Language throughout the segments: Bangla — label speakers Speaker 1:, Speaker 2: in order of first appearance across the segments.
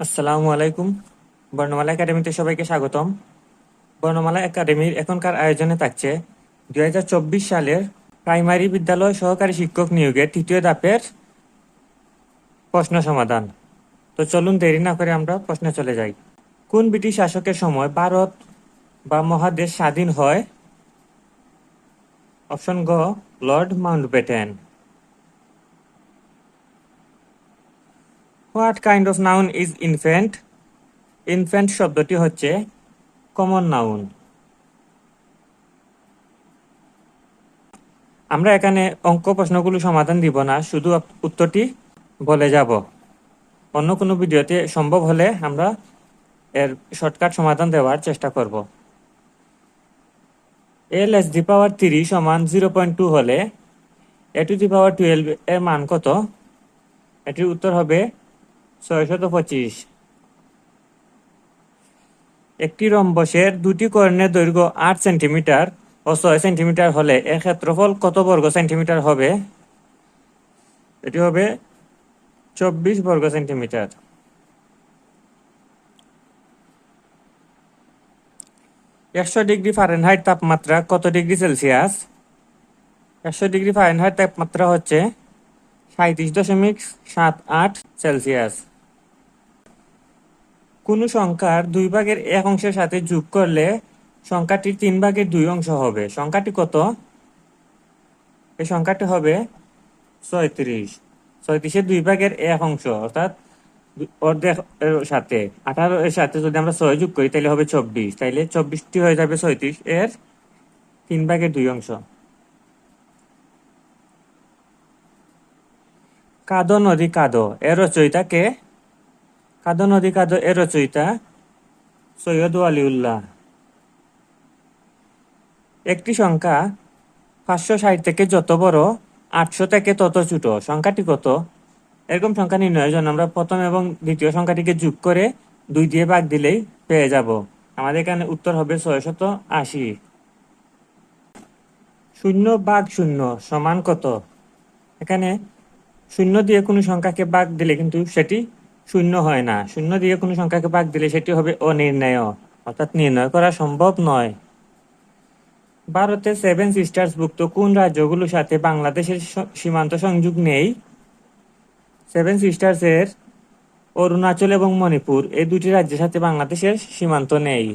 Speaker 1: আসসালামু আলাইকুম। বর্ণমালা একাডেমিতে সবাইকে স্বাগতম। বর্ণমালা একাডেমির এখনকার আয়োজনে থাকছে দুই হাজার চব্বিশ সালের প্রাইমারি বিদ্যালয় সহকারী শিক্ষক নিয়োগের তৃতীয় ধাপের প্রশ্ন সমাধান। তো চলুন দেরি না করে আমরা প্রশ্নে চলে যাই। কোন ব্রিটিশ শাসকের সময় ভারত বা মহাদেশ স্বাধীন হয়? অপশন গ, Lord Mountbatten. What kind of noun is infant infant শব্দটি হচ্ছে কমন নাউন আমরা এখানে অঙ্ক প্রশ্নগুলো সমাধান দিব না, শুধু উত্তরটি বলে যাব। অন্য কোনো ভিডিওতে সম্ভব হলে আমরা এর শর্টকাট সমাধান দেওয়ার চেষ্টা করব। L S the power three সমান জিরো পয়েন্ট টু হলে A two the power twelve এর মান কত? এটির উত্তর হবে ছয়শত পঁচিশ। একটি রম্বসের দুটি কর্ণের দৈর্ঘ্য আট সেন্টিমিটার ও ছয় সেন্টিমিটার হলে এর ক্ষেত্রফল কত বর্গ সেন্টিমিটার হবে? এটি হবে চব্বিশ বর্গ সেন্টিমিটার। একশো ডিগ্রি ফারেনহাইট তাপমাত্রা কত ডিগ্রি সেলসিয়াস? একশো ডিগ্রি ফারেনহাইট তাপমাত্রা হচ্ছে সাঁত্রিশ দশমিক সাত আট সেলসিয়াস। কোন সংখ্যার দুই ভাগের এক অংশের সাথে যোগ করলে সংখ্যাটির তিন ভাগের দুই অংশ হবে। সংখ্যাটি কত? এই সংখ্যাটি হবে ছয়ত্রিশ। ছয়ত্রিশের দুই ভাগের এক অংশ, অর্থাৎ অর্ধেক সাথে। আঠারো এর সাথে যদি আমরা ছয় যোগ করি, তাহলে হবে চব্বিশ। তাইলে চব্বিশটি হয়ে যাবে ছয়ত্রিশ এর তিন ভাগের দুই অংশ। কাদো নদী কাদো, এর রচয়িতা কে? কাদো নদী এর রচয়িতা সৈয়দ আলিউল্লাহ একটি সংখ্যা পাঁচশো ষাট থেকে যত বড়, আটশো থেকে তত ছোট, সংখ্যাটি কত? এরকম সংখ্যা নির্ণয়ের জন্য আমরা প্রথম এবং দ্বিতীয় সংখ্যাটিকে যোগ করে দুই দিয়ে ভাগ দিলেই পেয়ে যাব। আমাদের এখানে উত্তর হবে ছয়শত আশি। শূন্য ভাগ শূন্য সমান কত? এখানে শূন্য দিয়ে কোনো সংখ্যাকে ভাগ দিলে কিন্তু সেটি শূন্য হয় না। শূন্য দিয়ে কোনো সংখ্যাকে ভাগ দিলে সেটি হবে অনির্ণয়, অর্থাৎ নির্ণয় করা সম্ভব নয়। ভারতের সেভেন সিস্টার্স ভুক্ত কোন রাজ্যগুলোর সাথে বাংলাদেশের সীমান্ত সংযোগ নেই? সেভেন সিস্টার্স এর অরুণাচল এবং মণিপুর এই দুটি রাজ্যের সাথে বাংলাদেশের সীমান্ত নেই।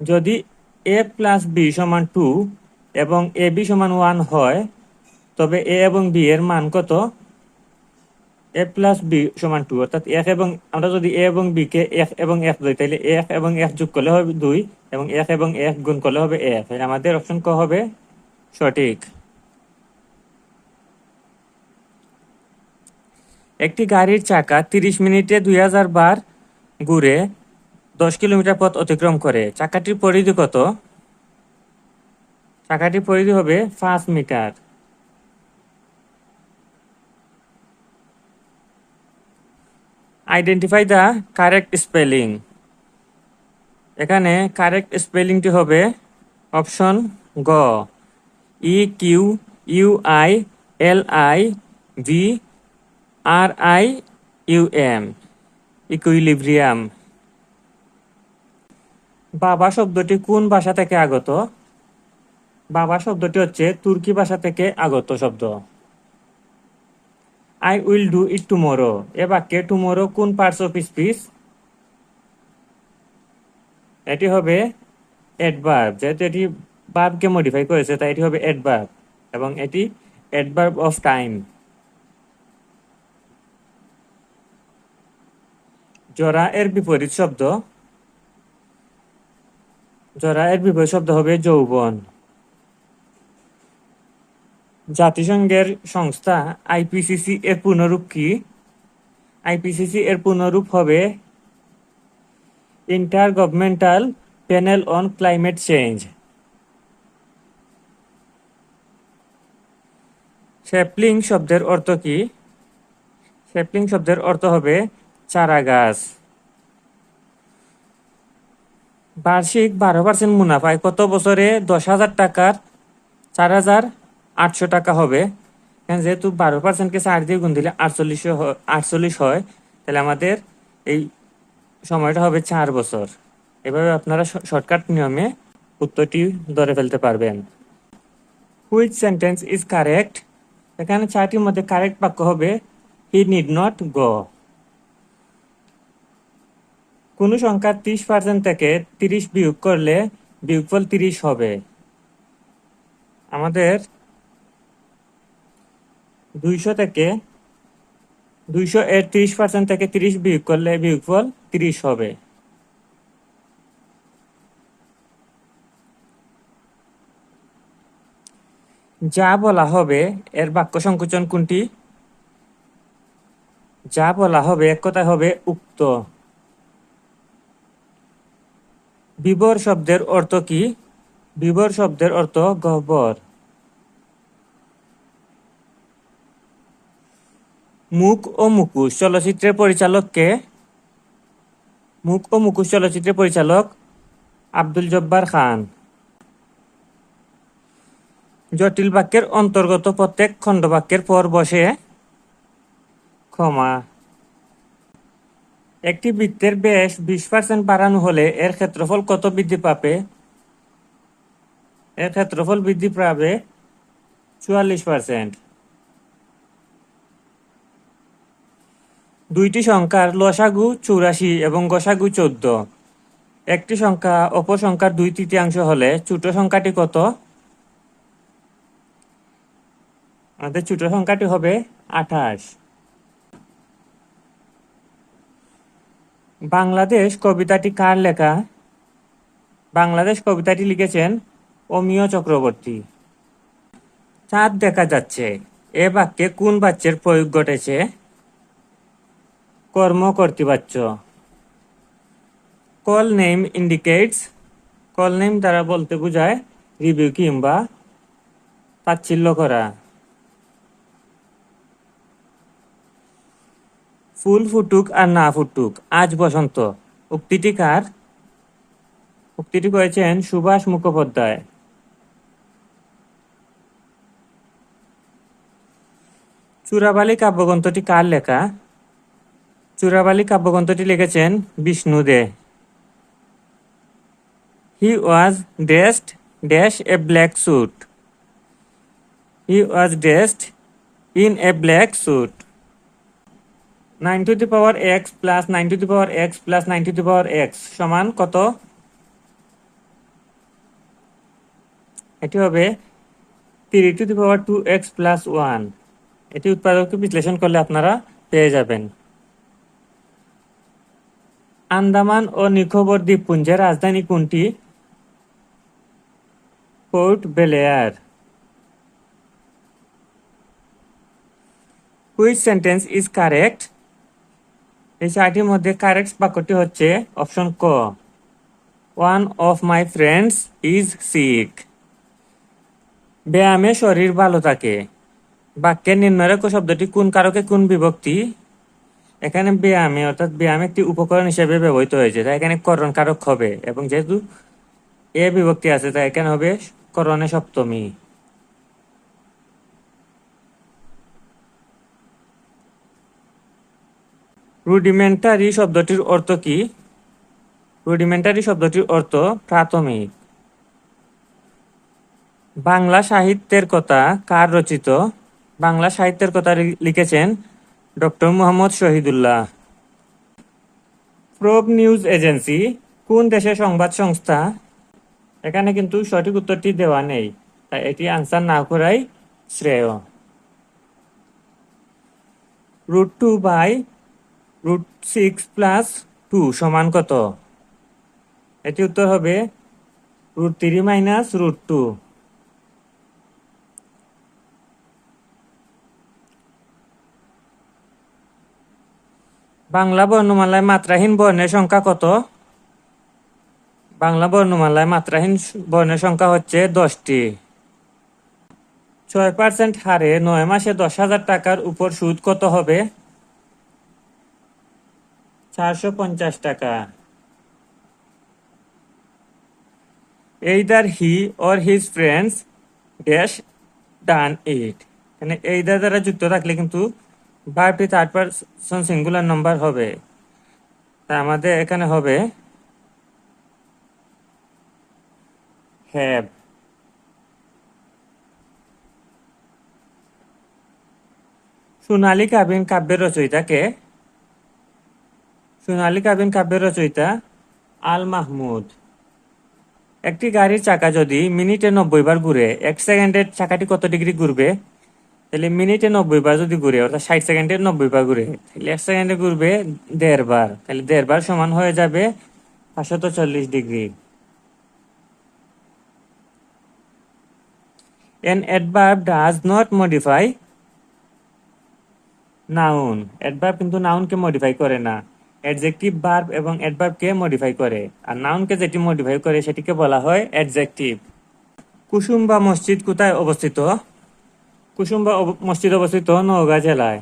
Speaker 1: যদি এ প্লাস বি সমান টু এবং এ বি সমান ওয়ান হয়, তবে এ এবং বি এর মান কত? এ প্লাস বি সমান টু অর্থাৎ এক এবং আমরা যদি এ এবং বি কে এক এবং এক ধরি তাহলে এক এবং এক যোগ করলে হবে দুই এবং এক এবং এক গুণ করলে হবে এক আমাদের অপশন ক হবে সঠিক। একটি গাড়ির চাকা তিরিশ মিনিটে দুই হাজার বার ঘুরে দশ কিলোমিটার পথ অতিক্রম করে। চাকাটির পরিধি কত? চাকাটির পরিধি হবে পাঁচ metre. Identify the correct spelling এখানে কারেক্ট স্পেলিংটি হবে অপশন গ E Q U I L I V R I U M equilibrium বাবা শব্দটি কোন ভাষা থেকে আগত? বাবা শব্দটি হচ্ছে তুর্কি ভাষা থেকে আগত শব্দ। I will do it tomorrow এ বাক্যে টুমোরো কোন পার্টস অফ স্পিচ এটি হবে অ্যাডভার্ব যেহেতু এটি ভার্বকে মডিফাই করেছে, তাই এটি হবে অ্যাডভার্ব এবং এটি অ্যাডভার্ব অফ টাইম জরা এর বিপরীত শব্দ। জরা এর বিপরীত শব্দ হবে যৌবন। জাতিসংঘের সংস্থা আইপিসিসি এর পুনরূপ কি? আইপিসিসি এর পুনরূপ হবে inter governmental panel on climate change sapling শব্দের অর্থ কি? স্যাপলিং শব্দের অর্থ হবে চারা গাছ বার্ষিক বারো পার্সেন্ট মুনাফায় কত বছরে দশ হাজার টাকার চার হাজার আটশো টাকা হবে। যেহেতু বারো পার্সেন্টকে চার দিয়ে গুণ দিলে আটচল্লিশ আটচল্লিশ হয়, তাহলে আমাদের এই সময়টা হবে চার বছর। এভাবে আপনারা শর্টকাট নিয়মে উত্তরটি ধরে ফেলতে পারবেন। হুইচ সেন্টেন্স ইজ কারেক্ট এখানে চারটির মধ্যে কারেক্ট বাক্য হবে হি নিড নট গো কোনো সংখ্যা ত্রিশ পার্সেন্ট থেকে তিরিশ বিয়োগ করলে বিয়োগফল তিরিশ হবে। আমাদের দুইশো থেকে দুইশো এর ত্রিশ পার্সেন্ট থেকে তিরিশ বিয়োগ করলে বিয়োগফল তিরিশ হবে। যা বলা হবে, এর বাক্য সংকোচন কোনটি? যা বলা হবে, এক কথা হবে উক্ত। বিবর শব্দের অর্থ কি? বিবর শব্দের অর্থ গহ্বর। মুখ ও মুকুশ চলচ্চিত্রের পরিচালককে মুখ ও মুকুশ চলচ্চিত্রের পরিচালক আব্দুল জব্বার খান। জটিল বাক্যের অন্তর্গত প্রত্যেক খণ্ডবাক্যের পর বসে ক্ষমা। একটি বৃত্তের ব্যাস বিশ পার্সেন্ট বাড়ানো হলে এর ক্ষেত্রফল কত বৃদ্ধি পাবে? এর ক্ষেত্রফল বৃদ্ধি পাবে চুয়াল্লিশ পার্সেন্ট দুইটি সংখ্যার লসাগু চুরাশি এবং গসাগু চোদ্দ। একটি সংখ্যা, অপর সংখ্যার দুই তৃতীয়াংশ হলে ছোট সংখ্যাটি কত? আমাদের ছোট সংখ্যাটি হবে আঠাশ। বাংলাদেশ কবিতাটি কার লেখা? বাংলাদেশ কবিতাটি লিখেছেন অমিয় চক্রবর্তী। চাঁদ দেখা যাচ্ছে। এ বাক্যে কোন বাচ্যের প্রয়োগ ঘটেছে? কর্ম কর্তৃবাচ্য call name indicates call name দ্বারা বলতে বোঝায় রিভিউ কিংবা তাচ্ছিল্য করা। ফুল ফুটুক আর না ফুটুক, আজ বসন্ত। উক্তিটি কার? উক্তিটি করেছেন সুভাষ মুখোপাধ্যায়। চূড়াবালি কাব্যগ্রন্থটি কার লেখা? চূড়াবালি কাব্যগ্রন্থটি লিখেছেন Bishnu Dey. He was dressed dash a black suit he was dressed in a black suit nine to the power X plus nine to the power X plus nine to the power X সমান কত? এটি হবে three to the power two X plus one এটি উৎপাদককে বিশ্লেষণ করলে আপনারা পেয়ে যাবেন। আন্দামান ও নিকোবর দ্বীপপুঞ্জের রাজধানী কোনটি? Port Blair. Which sentence is correct? এই চারটির মধ্যে কারেক্ট বাক্যটি হচ্ছে অপশন ক। One of my friends is sick. ব্যায়ামে শরীর ভালো থাকে। বাক্যের নিম্নরেখ শব্দটি কোন কারকে কোন বিভক্তি এখানে ব্যায়ামে, অর্থাৎ ব্যায়াম একটি উপকরণ হিসেবে ব্যবহৃত হয়েছে তাই এখানে করণ কারক হবে। এবং যেহেতু এ বিভক্তি আছে তাই এখানে হবে করণে সপ্তমী। রুডিমেন্টারি শব্দটির অর্থ কি? রুডিমেন্টারি শব্দটির অর্থ প্রাথমিক। বাংলা সাহিত্যের কথা কার রচিত? বাংলা সাহিত্যের কথা লিখেছেন ডক্টর মোহাম্মদ শহীদুল্লাহ প্রব নিউজ এজেন্সি কোন দেশের সংবাদ সংস্থা? এখানে কিন্তু সঠিক উত্তরটি দেওয়া নেই, তাই এটি আনসার না করাই শ্রেয়। Root two by root six plus two সমান কত? এটি উত্তর হবে root three minus root two Bangla বর্ণমালায় মাত্রাহীন বর্ণের সংখ্যা কত? বাংলা বর্ণমালায় মাত্রাহীন বর্ণের সংখ্যা হচ্ছে দশটি। ছয় পার্সেন্ট হারে নয় মাসে দশ হাজার টাকার উপর সুদ কত হবে? চারশো পঞ্চাশ টাকা। either he or his friends dash done it মানে এই দ্বারা দ্বারা যুক্ত থাকলে কিন্তু ভার্বটি থার্ড পারসন সিঙ্গুলার নাম্বার হবে। তা আমাদের এখানে হবে হ্যাভ সোনালী কাবিন কাব্যের রচয়িতাকে সোনালী কাবিন কাব্যের রচয়িতা আল মাহমুদ। একটি গাড়ির চাকা যদি মিনিটে নব্বই বার ঘুরে, এক সেকেন্ডের চাকাটি কত ডিগ্রি ঘুরবে? তাহলে মিনিটে নব্বই বার যদি ঘুরে, অর্থাৎ ষাট সেকেন্ডে নব্বই বার ঘুরে, তাহলে এক সেকেন্ডে ঘুরবে দেড় বার। তাহলে দেড় বার সমান হয়ে যাবে পাঁচশত চল্লিশ ডিগ্রি। An adverb does not modify noun adverb কিন্তু নাউনকে মডিফাই করে না। অ্যাডজেক্টিভ ভার্ব এবং অ্যাডভার্বকে মডিফাই করে। আর নাউনকে যেটি মডিফাই করে, সেটিকে বলা হয় অ্যাডজেক্টিভ কুসুম বা মসজিদ কোথায় অবস্থিত? কুসুম বা অব- মসজিদ অবস্থিত নওগাঁ জেলায়।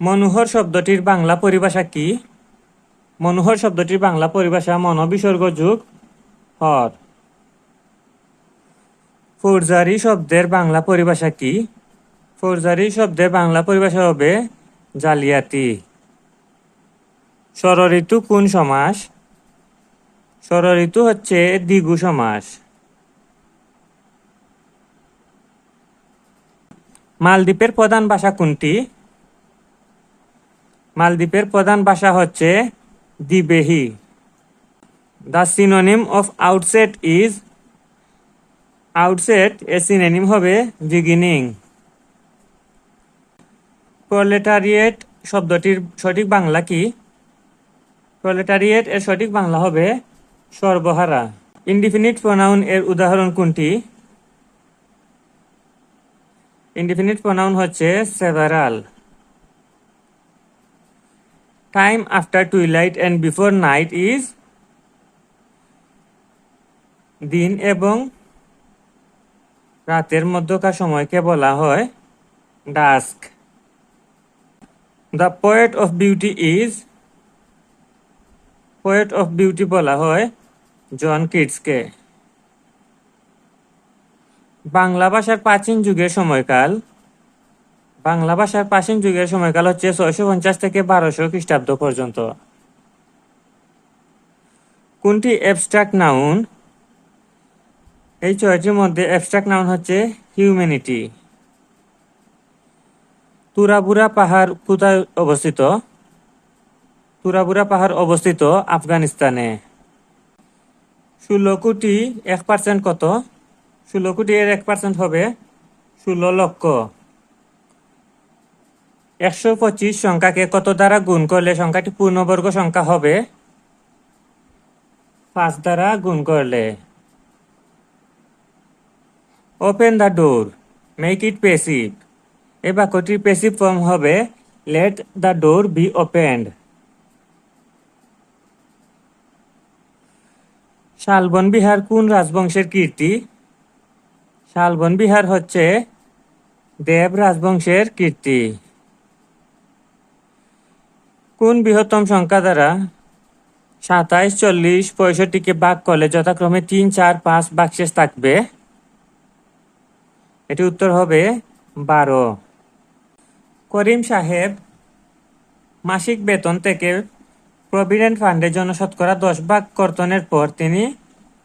Speaker 1: মনোহর শব্দটির বাংলা পরিভাষা কি? মনোহর শব্দটির বাংলা পরিভাষা মনোবিসর্গ যুগ, হর। ফৌজদারি শব্দের বাংলা পরিভাষা কি? ফৌজদারি শব্দের বাংলা পরিভাষা হবে জালিয়াতি। ষড়ঋতু কোন সমাস? ষড়ঋতু হচ্ছে দ্বিগু সমাস। মালদ্বীপের প্রধান ভাষা কোনটি? মালদ্বীপের প্রধান ভাষা হচ্ছে Dhivehi the synonym of outset is outset a synonym হবে বিগিনিং প্রলেটারিয়েট শব্দটির সঠিক বাংলা কি? প্রলেটারিয়েট এর সঠিক বাংলা হবে সর্বহারা। ইনডিফিনিট প্রোনাউন এর উদাহরণ কোনটি? ইনডিফিনিট প্রোনাউন হচ্ছে several time after twilight and before night is দিন এবং রাতের মধ্যকার সময়কে বলা হয় dusk the poet of beauty is poet of beauty বলা হয় জন কিটসকে। বাংলা ভাষার প্রাচীন যুগের সময়কাল, বাংলা ভাষার প্রাচীন যুগের সময়কাল হচ্ছে ছয়শো পঞ্চাশ থেকে বারোশো খ্রিস্টাব্দ পর্যন্ত। কোনটি অ্যাবস্ট্রাক্ট নাউন এই ছয়টির মধ্যে অ্যাবস্ট্রাক্ট নাউন হচ্ছে হিউম্যানিটি তুরাবুরা পাহাড় কোথায় অবস্থিত? তুরাবুরা পাহাড় অবস্থিত আফগানিস্তানে। ষোলো কোটি এক পার্সেন্ট কত? ষোলো কোটি এর এক পার্সেন্ট হবে ষোলো লক্ষ। একশো পঁচিশ সংখ্যাকে কত দ্বারা গুণ করলে সংখ্যাটি পূর্ণবর্গ সংখ্যা হবে? পাঁচ দ্বারা গুণ করলে। Open the door make it passive এ বাক্যটির পেসিভ ফর্ম হবে let the door be opened Shalban Vihara কোন রাজবংশের কীর্তি? শালবন বিহার হচ্ছে দেব রাজবংশের কীর্তি। কোন বৃহত্তম সংখ্যা দ্বারা সাতাইশ, চল্লিশ পঁয়ষট্টিকে ভাগ করলে যথাক্রমে তিন, চার, পাঁচ বাক্সেস থাকবে? এটি উত্তর হবে বারো। করিম সাহেব মাসিক বেতন থেকে প্রভিডেন্ট ফান্ডের জন্য শতকরা দশ ভাগ কর্তনের পর তিনি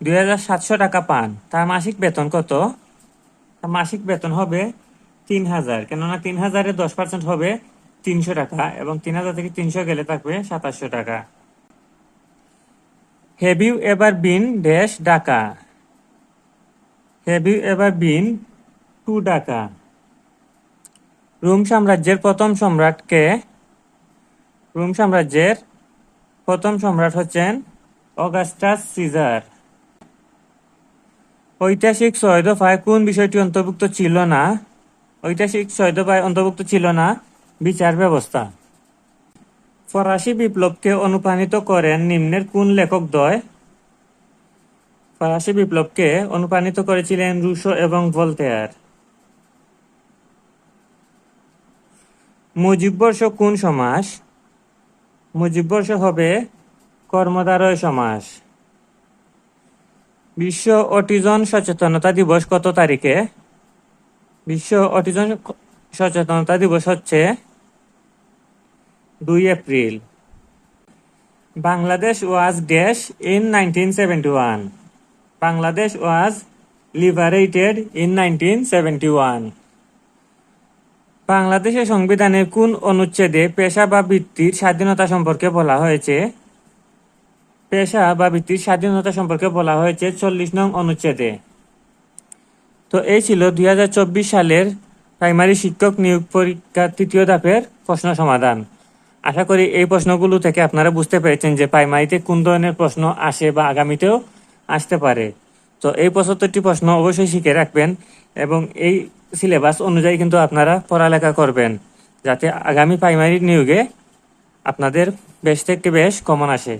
Speaker 1: দুই হাজার সাতশো টাকা পান। তার মাসিক বেতন কত? মাসিক বেতন হবে তিন হাজার, কেননা তিন হাজারে দশ পার্সেন্ট হবে তিনশো টাকা এবং তিন হাজার থেকে তিনশো গেলে থাকবে সাতাশশো টাকা। Have you ever been dash Dhaka have you ever been to Dhaka Rome সাম্রাজ্যের প্রথম সম্রাটকে রোম সাম্রাজ্যের প্রথম সম্রাট হচ্ছেন অগাস্টাস সিজার ঐতিহাসিক ছয় দফায় কোন বিষয়টি অন্তর্ভুক্ত ছিল না? ঐতিহাসিক ছয় দফায় অন্তর্ভুক্ত ছিল না? বিচার ব্যবস্থা। ফরাসি বিপ্লবকে অনুপ্রাণিত করেন নিম্নের কোন লেখক দ্বয়? ফরাসি বিপ্লবকে অনুপ্রাণিত করেছিলেন রুশো এবং ভলতেয়ার। মুজিববর্ষ কোন সমাস? মুজিববর্ষ হবে কর্মধারয় সমাস। বিশ্ব অটিজন সচেতনতা দিবস কত তারিখে? বিশ্ব অটিজন সচেতনতা দিবস হচ্ছে দুই April. Bangladesh was dash in nineteen seventy one. Bangladesh was liberated in nineteen seventy one. বাংলাদেশের সংবিধানের কোন অনুচ্ছেদে পেশা বা বৃত্তির স্বাধীনতা সম্পর্কে বলা হয়েছে? পেশা বা বৃত্তির স্বাধীনতা সম্পর্কে বলা হয়েছে চল্লিশ নং অনুচ্ছেদে। তো এই ছিল দুই হাজার চব্বিশ সালের প্রাইমারি শিক্ষক নিয়োগ পরীক্ষার তৃতীয় ধাপের প্রশ্ন সমাধান। আশা করি এই প্রশ্নগুলো থেকে আপনারা বুঝতে পেরেছেন যে প্রাইমারিতে কোন ধরনের প্রশ্ন আসে বা আগামীতেও আসতে পারে। তো এই পঁচাত্তরটি প্রশ্ন অবশ্যই শিখে রাখবেন এবং এই সিলেবাস অনুযায়ী কিন্তু আপনারা পড়ালেখা করবেন যাতে আগামী প্রাইমারি নিয়োগে আপনাদের বেশ থেকে বেশ কমন আসে।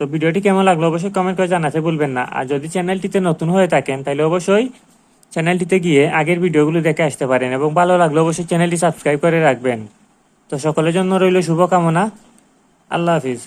Speaker 1: তো ভিডিওটি কেমন লাগল অবশ্যই কমেন্ট করে জানাতে ভুলবেন না। আর যদি চ্যানেলটিতে নতুন হয়ে থাকেন, তাহলে অবশ্যই চ্যানেলটিতে গিয়ে আগের ভিডিওগুলো দেখে আসতে পারেন এবং ভালো লাগল অবশ্যই চ্যানেলটি সাবস্ক্রাইব করে রাখবেন। তো সকলের জন্য রইল শুভকামনা। আল্লাহ হাফিজ।